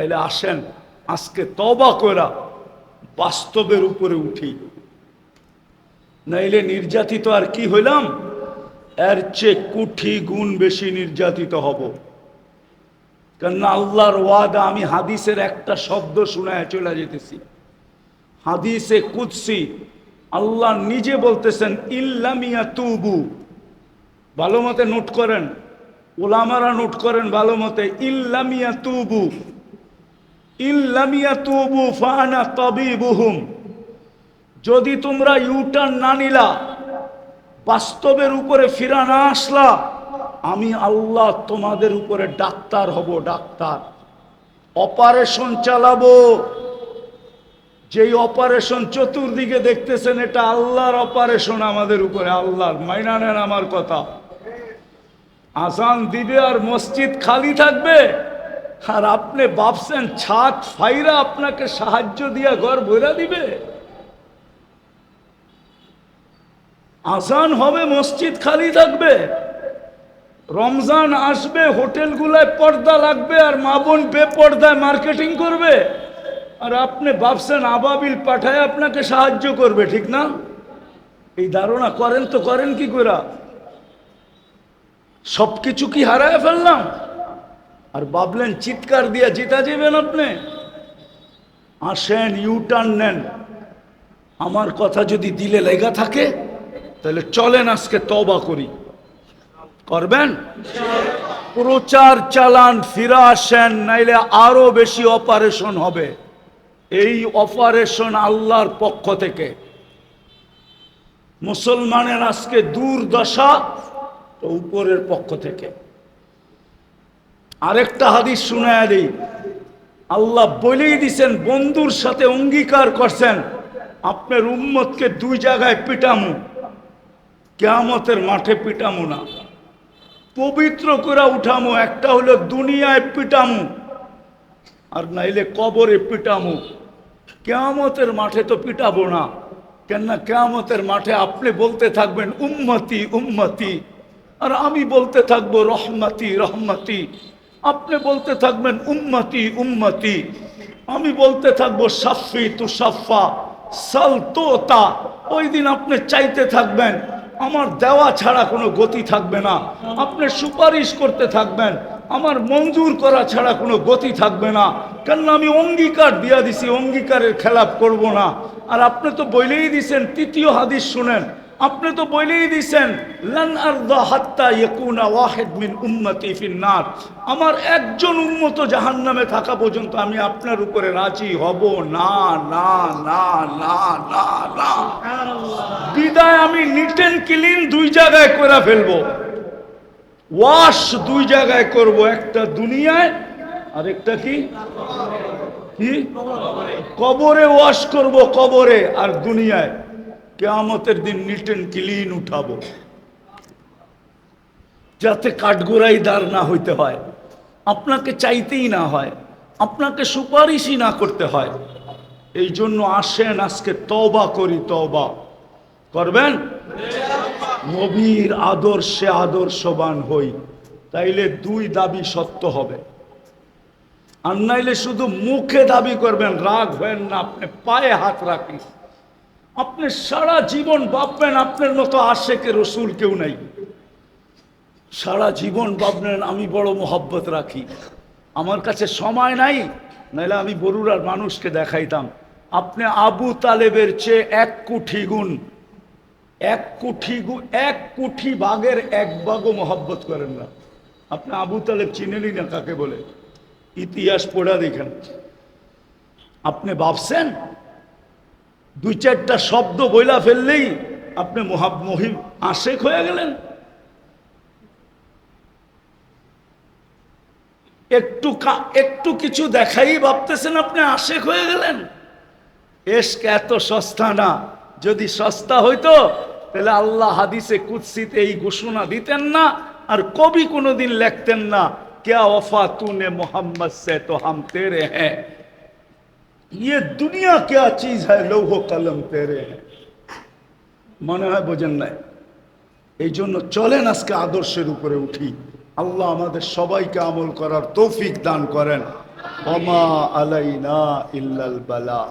তাইলে আসেন, আজকে তবা করা বাস্তবের উপরে উঠি। নাইলে নির্যাতিত আর কি হইলাম? এর চেয়ে কুঠি গুণ বেশি নির্যাতিত হব। কেননা আল্লাহর ওয়াদা, আমি হাদিসের একটা শব্দ শোনায় চলে যেতেছি। হাদিসে কুৎসি আল্লাহ নিজে বলতেছেন ইল্লামিয়া তুবু ভালো মতে নোট করেন। ওলামারা নোট করেন ভালো মতে ইল্লামিয়া তুবু যদি তোমরা ইউটার্ন না নিলা, বাস্তবের উপরে ফিরা না আসলা, আমি আল্লাহ তোমাদের উপরে ডাক্তার হব, ডাক্তার। অপারেশন চালাবো। যেই অপারেশন চতুর্দিকে দেখতেছেন, এটা আল্লাহর অপারেশন আমাদের উপরে, আল্লাহর, মাইনা নেন আমার কথা। আসান দিবে আর মসজিদ খালি থাকবে? আর আপনি ভাবছেন ছাদ ফাইরা আপনাকে সাহায্য দিয়া ঘর ভরা দিবে। আসান হবে, মসজিদ খালি থাকবে। রমজান আসবে, হোটেলগুলায় পর্দা লাগবে আর মা বোন বেপর্দায় মার্কেটিং করবে। আর আপনি ভাবছেন আবাবিল পাঠায় আপনাকে সাহায্য করবে, ঠিক না? এই ধারণা করেন তো করেন কি করে সব কিছু কি হারায় ফেললাম? আর ভাবলেন চিৎকার দিয়ে জিতা যাবেন আপনি? আসেন ইউটার্ন নেন। আমার কথা যদি দিলে লেগা থাকে, তাহলে চলেন আজকে তবা করি। করবেন? প্রচার চালান, ফিরা আসেন, নাইলে আরও বেশি অপারেশন হবে। এই অপারেশন আল্লাহর পক্ষ থেকে। মুসলমানের আজকে দুর্দশা উপরের পক্ষ থেকে। আরেকটা হাদিস শুনায় দিই। আল্লাহ বলেই দিছেন, বন্ধুর সাথে অঙ্গীকার করছেন, আপনার উম্মতকে দুই জায়গায় পিটামু, কেয়ামতের মাঠে পিটামু না। পবিত্র করে উঠামু, একটা হলো দুনিয়ায় পিটামু, আর নাইলে কবরে পিটামু। কেয়ামতের মাঠে তো পিটাবো না, কেননা কেয়ামতের মাঠে আপনি বলতে থাকবেন, উম্মতি উম্মতি, আর আমি বলতে থাকব, রহমতি রহমতি। আপনি বলতে থাকবেন, উম্মতি উম্মতি। আমি বলতে থাকব, সাফি তু সাফা, সাল তোতা ওই দিন আপনি চাইতে থাকবেন, আমার দেওয়া ছাড়া কোনো গতি থাকবে না। আপনি সুপারিশ করতে থাকবেন, আমার মঞ্জুর করা ছাড়া কোনো গতি থাকবে না। কেন আমি অঙ্গীকার দিয়া দিছি, অঙ্গীকারের খেলাপ করব না। আর আপনি তো বলেই দিছেন, তৃতীয় হাদিস শুনেন আপনি তো বলেই দিছেন লান আরদা হাত্তা ইয়াকুনা ওয়াহিদ মিন উম্মতি ফিন্নার আমার একজন উম্মত জাহান্নামে থাকা পর্যন্ত আমি আপনার উপরে রাজি হব। না না না না না না। বিদায় আমি নিট অ্যান্ড ক্লিন দুই জায়গায় করে ফেলব। ওয়াশ দুই জায়গায় করব একটা দুনিয়ায় আর একটা কি? কি? কবরে ওয়াশ করব কবরে আর দুনিয়ায়। কেয়ামতের দিন নিট অ্যান্ড ক্লিন উঠাবো। যাতে কাঠগোড়াই দাঁড় না হইতে হয়। আপনাকে চাইতেই না হয়। আপনাকে সুপারিশই না করতে হয়। এই জন্য আসেন আজকে তবা করি তবা করবেন? নবীর আদর্শে আদর্শবান হই। তাইলে দুই দাবি সত্য হবে। আর নাইলে শুধু মুখে দাবি করবেন, রাগ হবেন না, আপনি পায়ে হাত রাখি আপনি সারা জীবন ভাববেন আপনার মতো আশেকে রসুল কেউ নাই। সারা জীবন ভাববেন আমি বড় মোহব্বত রাখি। আমার কাছে সময় নাই, নাহলে আমি বরুড়ার মানুষকে দেখাইতাম। আপনি আবু তালেবের চেয়ে এক কুঠি গুণ, এক কুঠি গু- এক কুঠি বাঘের এক বাঘও মহব্বত করেন না। আপনি আবু তালেব চিনেনই না কাকে বলে। ইতিহাস পড়া দেখেন। আপনি ভাবছেন দুই চারটা শব্দ বইলা ফেললেই আপনি মহাব মহিব আশেক হয়ে গেলেন। একটু একটু কিছু দেখাই ভাবতেছেন আপনি আশেক হয়ে গেলেন। এসকে এত সস্তা না, যদি সস্তা হইতো, তাহলে আল্লাহ হাদিসে কুৎসিতে এই ঘোষণা দিতেন না, আর কবি কোনোদিন লেখতেন না কে অফা তুনে মোহাম্মদ সে তো হাম তেরে হ্যাঁ ये दुनिया क्या चीज है लौह कलम तेरे हैं মনে হয় বোঝেন নাই এই জন্য চলেন আজকে আদর্শের উপরে উঠি আল্লাহ আমাদের সবাইকে আমল করার তৌফিক দান করেন ওমা আলাইনা ইল্লাল বালা